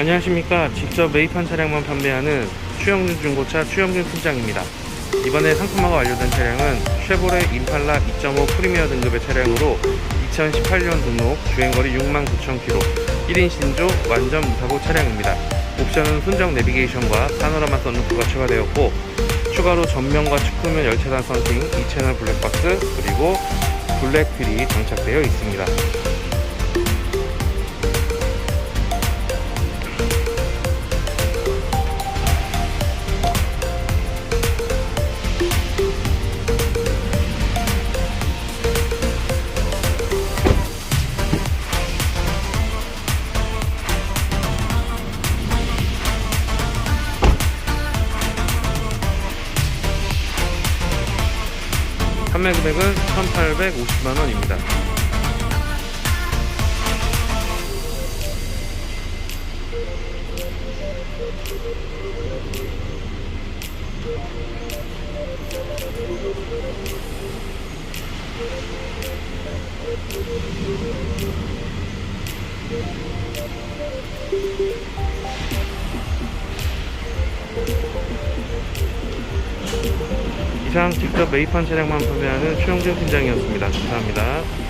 안녕하십니까. 직접 매입한 차량만 판매하는 추영준 중고차 추영준 팀장입니다. 이번에 상품화가 완료된 차량은 쉐보레 임팔라 2.5 프리미어 등급의 차량으로 2018년 등록 주행거리 69,000km 1인 신조 완전 무사고 차량입니다. 옵션은 순정 내비게이션과 파노라마 선루프가 추가되었고 추가로 전면과 측후면 열차단 선팅 2채널 블랙박스 그리고 블랙 휠이 장착되어 있습니다. 판매 금액은 1,850만 원입니다. 이상 직접 매입한 차량만 판매하는 최용준 팀장이었습니다. 감사합니다.